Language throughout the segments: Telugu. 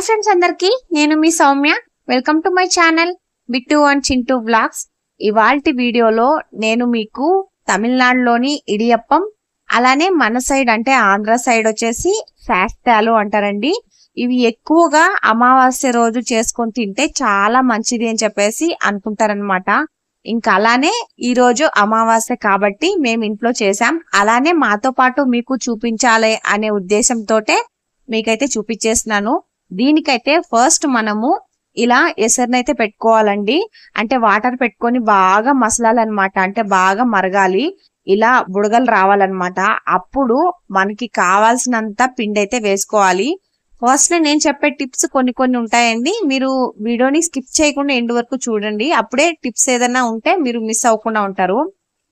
హాయ్ ఫ్రెండ్స్ అందరికి నేను మీ Soumya. Welcome to my channel Bittu and Chintu blogs ఇవాల్టి వీడియోలో నేను మీకు తమిళనాడులోని ఇడియప్పం అలానే మన సైడ్ అంటే ఆంధ్ర సైడ్ వచ్చేసి శాస్తాలు అంటారండి. ఇవి ఎక్కువగా అమావాస్య రోజు చేసుకొని తింటే చాలా మంచిది అని చెప్పేసి అనుకుంటారనమాట ఇంకా అలానే ఈ రోజు అమావాస్య కాబట్టి మేము ఇంట్లో చేసాం అలానే మాతో పాటు మీకు చూపించాలి అనే ఉద్దేశంతోటే మీకైతే చూపించేస్తున్నాను. దీనికైతే ఫస్ట్ మనము ఇలా ఎసరినైతే పెట్టుకోవాలండి. అంటే వాటర్ పెట్టుకొని బాగా మసలాలన్నమాట. అంటే బాగా మరగాలి. ఇలా బుడగలు రావాలన్నమాట. అప్పుడు మనకి కావాల్సినంత పిండి అయితే వేసుకోవాలి. ఫస్ట్ నేను చెప్పే టిప్స్ కొన్ని కొన్ని ఉంటాయండి. మీరు వీడియోని స్కిప్ చేయకుండా ఎండ్ వరకు చూడండి. అప్పుడే టిప్స్ ఏదైనా ఉంటే మీరు మిస్ అవ్వకుండా ఉంటారు.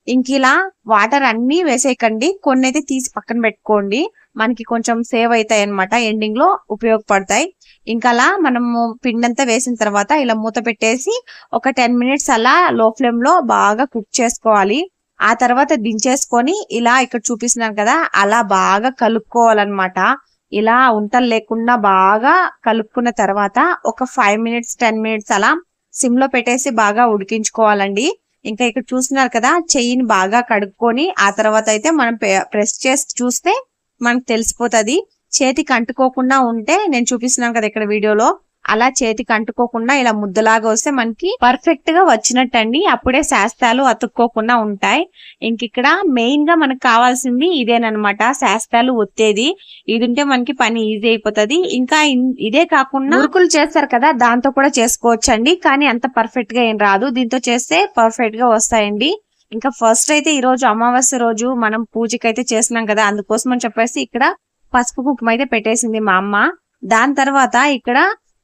ఇంక ఇలా వాటర్ అన్ని వేసేయకండి. కొన్ని అయితే తీసి పక్కన పెట్టుకోండి. మనకి కొంచెం సేవ్ అవుతాయి అనమాట ఎండింగ్లో ఉపయోగపడతాయి. ఇంకా అలా మనము పిండి అంతా వేసిన తర్వాత ఇలా మూత పెట్టేసి ఒక టెన్ మినిట్స్ అలా లో ఫ్లేమ్లో బాగా కుక్ చేసుకోవాలి. ఆ తర్వాత దించేసుకొని ఇలా ఇక్కడ చూపిస్తున్నాను కదా అలా బాగా కలుపుకోవాలన్నమాట. ఇలా ఉంటలు లేకుండా బాగా కలుపుకున్న తర్వాత ఒక ఫైవ్ మినిట్స్ టెన్ మినిట్స్ అలా సిమ్లో పెట్టేసి బాగా ఉడికించుకోవాలండి. ఇంకా ఇక్కడ చూస్తున్నారు కదా చెయ్యిని బాగా కడుక్కొని ఆ తర్వాత అయితే మనం ప్రెస్ చేసి చూస్తే మనకు తెలిసిపోతుంది. చేతికి అంటుకోకుండా ఉంటే నేను చూపిస్తున్నాను కదా ఇక్కడ వీడియోలో అలా చేతికి అంటుకోకుండా ఇలా ముద్దలాగా వస్తే మనకి పర్ఫెక్ట్గా వచ్చినట్టండి. అప్పుడే శాస్తాలు అతుక్కోకుండా ఉంటాయి. ఇంక ఇక్కడ మెయిన్గా మనకు కావాల్సింది ఇదేనమాట శాస్తాలు ఒత్తేది. ఇది ఉంటే మనకి పని ఈజీ అయిపోతుంది. ఇంకా ఇదే కాకుండా ఉరుకులు చేస్తారు కదా దాంతో కూడా చేసుకోవచ్చండి. కానీ అంత పర్ఫెక్ట్గా ఏం రాదు. దీంతో చేస్తే పర్ఫెక్ట్గా వస్తాయండి. ఇంకా ఫస్ట్ అయితే ఈ రోజు అమావాస్య రోజు మనం పూజకి అయితే కదా అందుకోసం అని చెప్పేసి ఇక్కడ పసుపు కుంకుమ అయితే పెట్టేసింది మా అమ్మ. దాని తర్వాత ఇక్కడ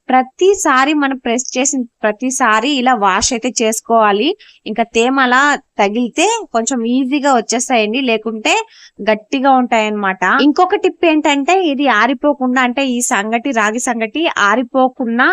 ప్రతిసారి మనం ప్రెస్ చేసిన ప్రతిసారి ఇలా వాష్ అయితే చేసుకోవాలి. ఇంకా తేమ అలా తగిలితే కొంచెం ఈజీగా వచ్చేస్తాయండి లేకుంటే గట్టిగా ఉంటాయన్నమాట. ఇంకొక టిప్ ఏంటంటే ఇది ఆరిపోకుండా అంటే ఈ సంగటి రాగి సంగటి ఆరిపోకుండా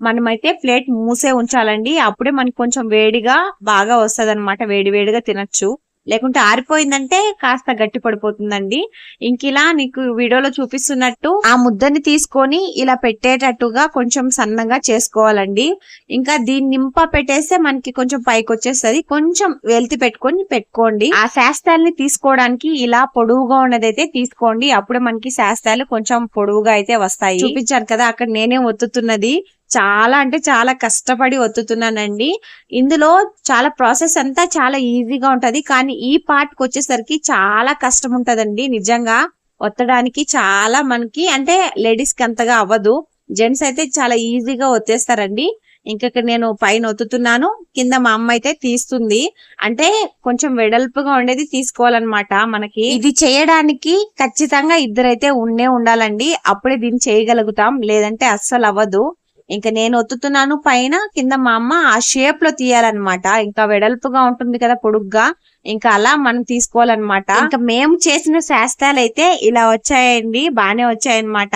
మనమైతే ప్లేట్ మూసే ఉంచాలండి. అప్పుడే మనకి కొంచెం వేడిగా బాగా వస్తుంది అనమాట వేడి వేడిగా తినచ్చు. లేకుంటే ఆరిపోయిందంటే కాస్త గట్టి పడిపోతుందండి. ఇంక ఇలా నీకు వీడియోలో చూపిస్తున్నట్టు ఆ ముద్దని తీసుకొని ఇలా పెట్టేటట్టుగా కొంచెం సన్నగా చేసుకోవాలండి. ఇంకా దీన్ని నింప పెట్టేస్తే మనకి కొంచెం పైకి వచ్చేస్తుంది. కొంచెం వెల్తి పెట్టుకొని పెట్టుకోండి. ఆ శాస్త్రాలని తీసుకోవడానికి ఇలా పొడువుగా ఉన్నదైతే తీసుకోండి. అప్పుడే మనకి శాస్త్రాలు కొంచెం పొడవుగా అయితే వస్తాయి. చూపించాను కదా అక్కడ నేనే ఒత్తుతున్నది. చాలా అంటే చాలా కష్టపడి ఒత్తుతున్నానండి. ఇందులో చాలా ప్రాసెస్ అంతా చాలా ఈజీగా ఉంటది. కానీ ఈ పార్ట్కి వచ్చేసరికి చాలా కష్టం ఉంటదండి నిజంగా ఒత్తడానికి చాలా మనకి అంటే లేడీస్కి అంతగా అవ్వదు. జెంట్స్ అయితే చాలా ఈజీగా ఒత్తేస్తారండి. ఇంకా నేను పైన ఒత్తుతున్నాను. కింద మా అమ్మ అయితే తీస్తుంది. అంటే కొంచెం వెడల్పుగా ఉండేది తీసుకోవాలన్నమాట మనకి. ఇది చేయడానికి ఖచ్చితంగా ఇద్దరైతే ఉండే ఉండాలండి. అప్పుడే దీన్ని చేయగలుగుతాం. లేదంటే అస్సలు అవ్వదు ఇంకా నేను ఒత్తుతున్నాను. పైన కింద మా అమ్మ ఆ షేప్లో తీయాలన్నమాట. ఇంకా వెడల్పుగా ఉంటుంది కదా పొడుగ్గా. ఇంకా అలా మనం తీసుకోవాలన్నమాట. ఇంకా మేము చేసిన శాస్త్రాలు అయితే ఇలా వచ్చాయండి. బాగానే వచ్చాయన్నమాట.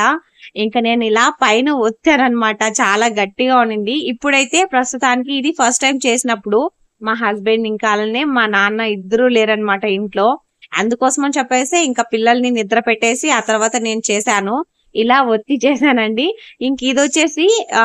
ఇంకా నేను ఇలా పైన ఒత్తానమాట చాలా గట్టిగా ఉండింది. ఇప్పుడైతే ప్రస్తుతానికి ఇది ఫస్ట్ టైం చేసినప్పుడు మా హస్బెండ్ ఇంకా అలానే మా నాన్న ఇద్దరు లేరనమాట ఇంట్లో. అందుకోసం అని చెప్పేసి ఇంకా పిల్లల్ని నిద్ర పెట్టేసి ఆ తర్వాత నేను చేశాను. ఇలా ఒత్తి చేశానండి. ఇంక ఇది వచ్చేసి ఆ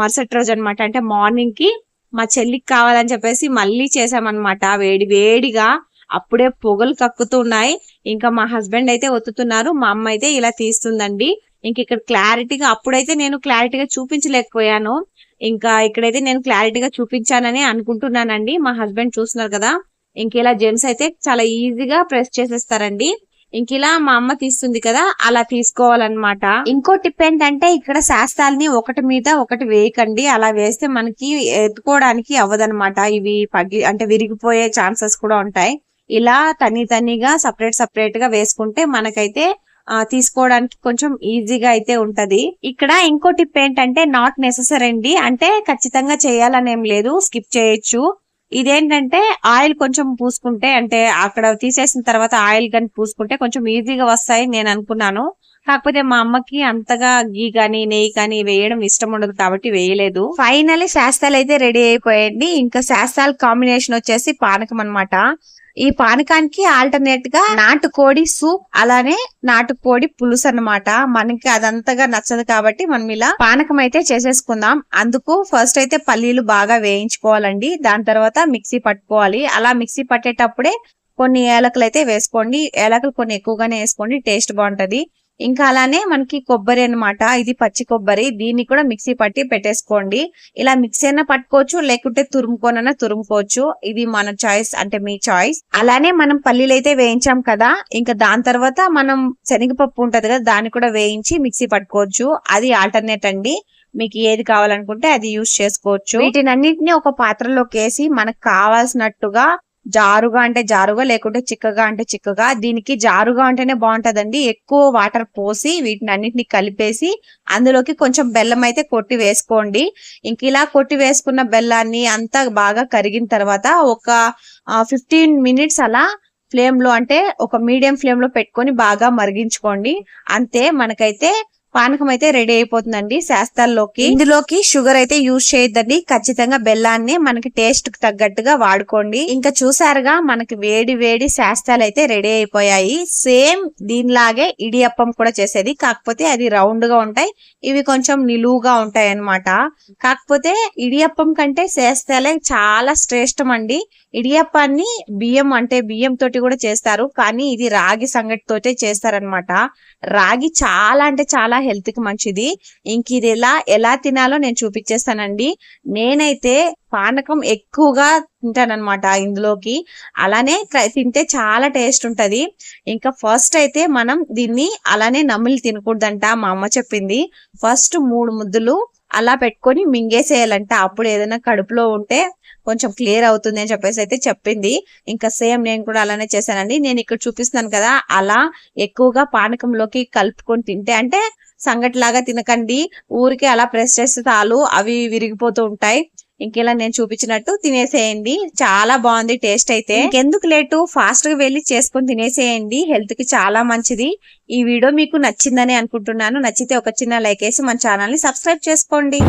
మరుసటి రోజు అనమాట అంటే మార్నింగ్కి మా చెల్లికి కావాలని చెప్పేసి మళ్ళీ చేసామన్నమాట వేడి వేడిగా అప్పుడే పొగలు కక్కుతున్నాయి. ఇంకా మా హస్బెండ్ అయితే ఒత్తుతున్నారు. మా అమ్మ అయితే ఇలా తీస్తుందండి. ఇంక ఇక్కడ క్లారిటీగా అప్పుడైతే నేను క్లారిటీగా చూపించలేకపోయాను. ఇంకా ఇక్కడైతే నేను క్లారిటీగా చూపించానని అనుకుంటున్నానండి. మా హస్బెండ్ చూస్తున్నారు కదా. ఇంక ఇలా జెంట్స్ అయితే చాలా ఈజీగా ప్రెస్ చేసేస్తారండి. ఇంక ఇలా మా అమ్మ తీస్తుంది కదా అలా తీసుకోవాలన్నమాట. ఇంకో టిప్ ఏంటంటే ఇక్కడ శాస్త్రాలని ఒకటి మీద ఒకటి వేయకండి. అలా వేస్తే మనకి ఎత్తుకోవడానికి అవ్వదనమాట ఇవి పగి అంటే విరిగిపోయే ఛాన్సెస్ కూడా ఉంటాయి. ఇలా తని తనిగా సపరేట్ సపరేట్గా వేసుకుంటే మనకైతే తీసుకోవడానికి కొంచెం ఈజీగా అయితే ఉంటది. ఇక్కడ ఇంకో టిప్ ఏంటంటే నాట్ నెససరీ అండి. అంటే ఖచ్చితంగా చేయాలని ఏం లేదు. స్కిప్ చేయొచ్చు. ఇదేంటంటే ఆయిల్ కొంచెం పూసుకుంటే అంటే అక్కడ తీసేసిన తర్వాత ఆయిల్ కానీ పూసుకుంటే కొంచెం ఈజీగా వస్తాయి నేను అనుకున్నాను. కాకపోతే మా అమ్మకి అంతగా గీ కానీ నెయ్యి కానీ వేయడం ఇష్టం ఉండదు కాబట్టి వేయలేదు. ఫైనల్లీ శాస్త్రాలు అయితే రెడీ అయిపోయాయండి. ఇంకా శాస్త్రాల కాంబినేషన్ వచ్చేసి పానకం అనమాట ఈ పానకానికి ఆల్టర్నేట్గా నాటుకోడి సూప్ అలానే నాటుకోడి పులుసు అన్నమాట. మనకి అదంతగా నచ్చదు కాబట్టి మనం ఇలా పానకం అయితే చేసేసుకుందాం. అందుకు ఫస్ట్ అయితే పల్లీలు బాగా వేయించుకోవాలండి. దాని తర్వాత మిక్సీ పట్టుకోవాలి. అలా మిక్సీ పట్టేటప్పుడే కొన్ని ఏలకలు అయితే వేసుకోండి. ఏలకలు కొన్ని ఎక్కువగానే వేసుకోండి. టేస్ట్ బాగుంటది. ఇంకా అలానే మనకి కొబ్బరి అన్నమాట. ఇది పచ్చి కొబ్బరి. దీన్ని కూడా మిక్సీ పట్టి పెట్టేసుకోండి. ఇలా మిక్సీ అయినా పట్టుకోవచ్చు లేకుంటే తురుముకోనైనా తురుముకోవచ్చు. ఇది మన చాయిస్ అంటే మీ చాయిస్. అలానే మనం పల్లీలు అయితే వేయించాం కదా. ఇంకా దాని తర్వాత మనం శనగపప్పు ఉంటది కదా దాన్ని కూడా వేయించి మిక్సీ పట్టుకోవచ్చు. అది ఆల్టర్నేట్ అండి. మీకు ఏది కావాలనుకుంటే అది యూస్ చేసుకోవచ్చు. వీటినన్నిటిని ఒక పాత్రలోకి వేసి మనకు కావాల్సినట్టుగా జారుగా అంటే జారుగా లేకుంటే చిక్కగా అంటే చిక్కగా. దీనికి జారుగా ఉంటేనే బాగుంటదండి. ఎక్కువ వాటర్ పోసి వీటిని అన్నిటిని కలిపేసి అందులోకి కొంచెం బెల్లం అయితే కొట్టి వేసుకోండి. ఇంక ఇలా కొట్టి వేసుకున్న బెల్లాన్ని అంతా బాగా కరిగిన తర్వాత ఒక ఫిఫ్టీన్ మినిట్స్ అలా ఫ్లేమ్లో అంటే ఒక మీడియం ఫ్లేమ్లో పెట్టుకొని బాగా మరిగించుకోండి. అంతే మనకైతే పానకం అయితే రెడీ అయిపోతుందండి శాస్త్రాల్లోకి ఇందులోకి షుగర్ అయితే యూజ్ చేయొద్దండి. ఖచ్చితంగా బెల్లాన్ని మనకి టేస్ట్కి తగ్గట్టుగా వాడుకోండి. ఇంకా చూసారుగా మనకి వేడి వేడి శాస్త్రాలు అయితే రెడీ అయిపోయాయి. సేమ్ దీనిలాగే ఇడియప్పం కూడా చేసేది. కాకపోతే అది రౌండ్గా ఉంటాయి. ఇవి కొంచెం నిలువుగా ఉంటాయి అన్నమాట కాకపోతే ఇడియప్పం కంటే శాస్త్రాలే చాలా శ్రేష్టం అండి ఇడియప్పాన్ని బియ్యం అంటే బియ్యం తోటి కూడా చేస్తారు. కానీ ఇది రాగి సంగటి తోటే చేస్తారనమాట రాగి చాలా అంటే చాలా హెల్త్కి మంచిది. ఇంక ఇది ఎలా ఎలా తినాలో నేను చూపించేస్తానండి నేనైతే పానకం ఎక్కువగా తింటానన్నమాట ఇందులోకి. అలానే తింటే చాలా టేస్ట్ ఉంటది. ఇంకా ఫస్ట్ అయితే మనం దీన్ని అలానే నమిలి తినకూడదంట మా అమ్మ చెప్పింది. ఫస్ట్ మూడు ముద్దులు అలా పెట్టుకొని మింగేసేయాలంట. అప్పుడు ఏదైనా కడుపులో ఉంటే కొంచెం క్లియర్ అవుతుంది అని చెప్పేసి అయితే చెప్పింది. ఇంకా సేమ్ నేను కూడా అలానే చేశానండి. నేను ఇక్కడ చూపిస్తున్నాను కదా అలా ఎక్కువగా పానకంలోకి కలుపుకొని తింటే అంటే సంగటిలాగా తినకండి. ఊరికే అలా ప్రెస్ చేస్తే చాలు అవి విరిగిపోతూ ఉంటాయి. ఇంకెలా నేను చూపించినట్టు తినేసేయండి. చాలా బాగుంది టేస్ట్ అయితే. ఇంకెందుకు లేటు? ఫాస్ట్గా వెళ్ళి చేసుకొని తినేసేయండి. హెల్త్కి చాలా మంచిది. ఈ వీడియో మీకు నచ్చిందని అనుకుంటున్నాను. నచ్చితే ఒక చిన్న లైక్ వేసి మన ఛానల్ని సబ్స్క్రైబ్ చేసుకోండి.